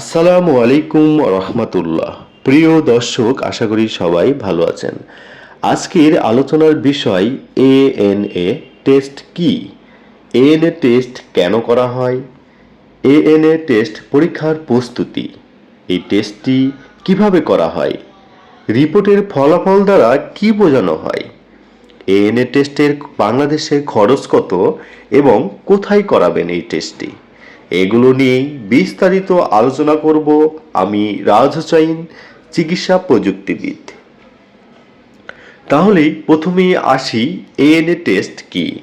আসসালামু আলাইকুম রহমতুল্লাহ। প্রিয় দর্শক, আশা করি সবাই ভালো আছেন। আজকের আলোচনার বিষয় এ এন এ টেস্ট কি? এ এন এ টেস্ট কেন করা হয়? এ এন এ টেস্ট পরীক্ষার প্রস্তুতি। এই টেস্টটি কীভাবে করা হয়? রিপোর্টের ফলাফল দ্বারা কি বোঝানো হয়? এএনএ টেস্টের বাংলাদেশে খরচ কত এবং কোথায় করাবেন এই টেস্টটি? এগুলো নিয়েই বিস্তারিত আলোচনা করব আমি রাজ চিকিৎসা প্রযুক্তিবিদ। তাহলেই প্রথমেই আসি এএনএ টেস্ট কি?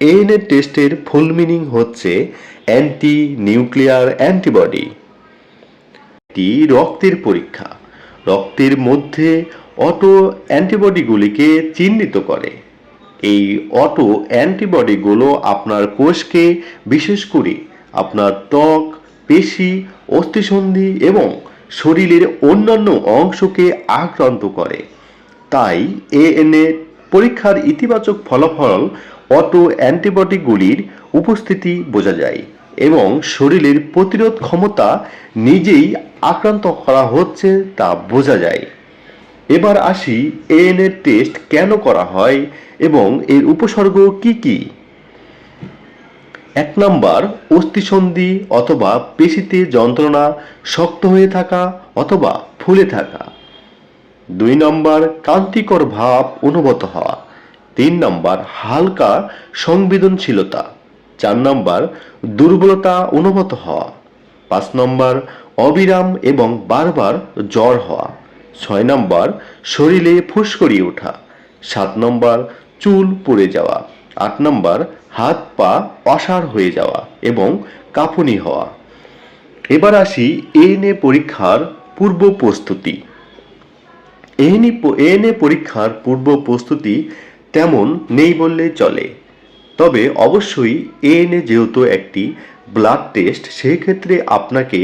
এএনএ টেস্টের ফুল মিনিং হচ্ছে অ্যান্টি নিউক্লিয়ার অ্যান্টিবডি। এটি রক্তের পরীক্ষা। রক্তের মধ্যে অটো অ্যান্টিবডিগুলিকে চিহ্নিত করে। এই অটো অ্যান্টিবডিগুলো আপনার কোষকে, বিশেষ করে আপনার ত্বক, পেশি, অস্থিসন্ধি এবং শরীরের অন্যান্য অংশকে আক্রান্ত করে। তাই এএনএ পরীক্ষার ইতিবাচক ফলাফল অটো অ্যান্টিবায়োটিকগুলির উপস্থিতি বোঝা যায় এবং শরীরের প্রতিরোধ ক্ষমতা নিজেই আক্রান্ত করা হচ্ছে তা বোঝা যায়। এবার আসি এএনএ টেস্ট কেন করা হয় এবং এর উপসর্গ কি কি? এক নাম্বার অস্থিসন্ধি অথবা পেশিতে যন্ত্রণা, শক্ত হয়ে থাকা অথবা ফুলে থাকা। দুই নম্বর কান্তিকর ভাব অনুভূত হওয়া। তিন নম্বর হালকা সংবেদনশীলতা। চার নম্বর দুর্বলতা অনুভূত হওয়া। পাঁচ নম্বর অবিরাম এবং বারবার জ্বর হওয়া। ছয় নম্বর শরীরে ফুসকড়ি ওঠা। সাত নম্বর চুল পড়ে যাওয়া। আট নম্বর, হাত পা অসাড় হয়ে যাওয়া এবং কাঁপুনি হওয়া। এবার আসি এএনএ পরীক্ষার পূর্ব প্রস্তুতি। এএনএ এএনএ পরীক্ষার পূর্ব প্রস্তুতি তেমন নেই বললে চলে। তবে অবশ্যই এএনএ যেহেতু একটি ব্লাড টেস্ট সেই ক্ষেত্রে আপনাকে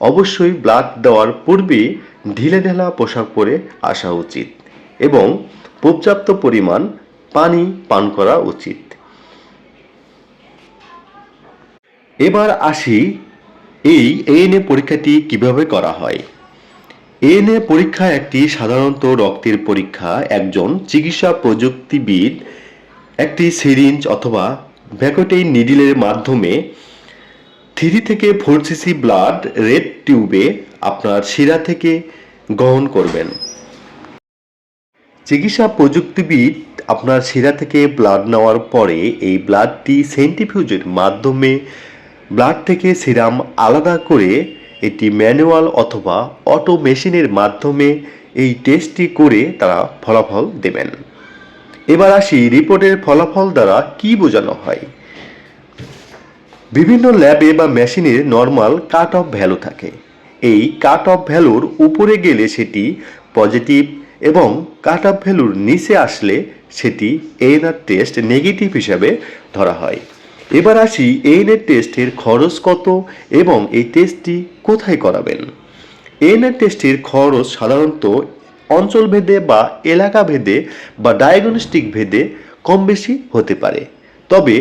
অবশ্যই ব্লাড দেওয়ার পূর্বে ঢিলে ঢালা পোশাক পরে আসা উচিত এবং পর্যাপ্ত পরিমাণ পানি পান করা উচিত। এবার আসি এই এএনএ পরীক্ষাটি কীভাবে করা হয়। এএনএ পরীক্ষা একটি সাধারণত রক্তের পরীক্ষা, একজন চিকিৎসা প্রযুক্তিবিদ একটি সিরিঞ্জ অথবা ভ্যাকোটেইন নিডিলের মাধ্যমে থ্রি থেকে ফোর সিসি ব্লাড রেড টিউবে আপনার শিরা থেকে গ্রহণ করবেন। চিকিৎসা প্রযুক্তিবিদ আপনার শিরা থেকে ব্লাড নেওয়ার পরে এই ব্লাডটি সেন্টিফিউজের মাধ্যমে ব্লাড থেকে সিরাম আলাদা করে এটি ম্যানুয়াল অথবা অটো মেশিনের মাধ্যমে এই টেস্টটি করে তারা ফলাফল দেবেন। এবার আসি রিপোর্টের ফলাফল দ্বারা কি বোঝানো হয়। বিভিন্ন ল্যাবে বা মেশিনের নর্মাল কাট অফ ভ্যালু থাকে। এই কাট অফ ভ্যালুর উপরে গেলে সেটি পজিটিভ এবং কাট অফ ভ্যালুর নিচে আসলে সেটি এএনআর টেস্ট নেগেটিভ হিসাবে ধরা হয়। এবার আসি এএনআর টেস্টের খরচ কত এবং এই টেস্টটি কোথায় করাবেন? এএনআর টেস্টের খরচ সাধারণত অঞ্চল ভেদে বা এলাকা ভেদে বা ডায়াগনস্টিক ভেদে কম বেশি হতে পারে। তবে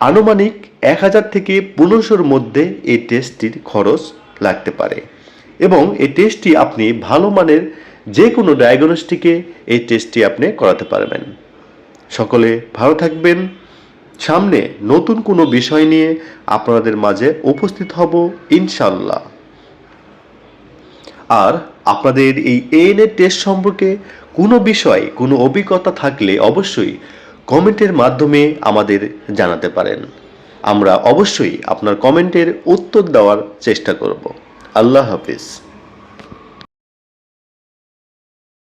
আনুমানিক এক হাজার থেকে পনেরোশোর মধ্যে এই টেস্টটির খরচ লাগতে পারে এবং এই টেস্টটি আপনি ভালো মানের যে কোনো ডায়াগনস্টিকে এই টেস্টটি আপনি করাতে পারবেন। সকলে ভালো থাকবেন। সামনে নতুন কোনো বিষয় নিয়ে আপনাদের মাঝে উপস্থিত হব ইনশাল্লাহ আর আপনাদের এই এএনএ টেস্ট সম্পর্কে কোনো বিষয়, কোনো অভিজ্ঞতা থাকলে অবশ্যই কমেন্টের মাধ্যমে আমাদের জানাতে পারেন। আমরা অবশ্যই আপনার কমেন্টের উত্তর দেওয়ার চেষ্টা করব। আল্লাহ হাফিজ।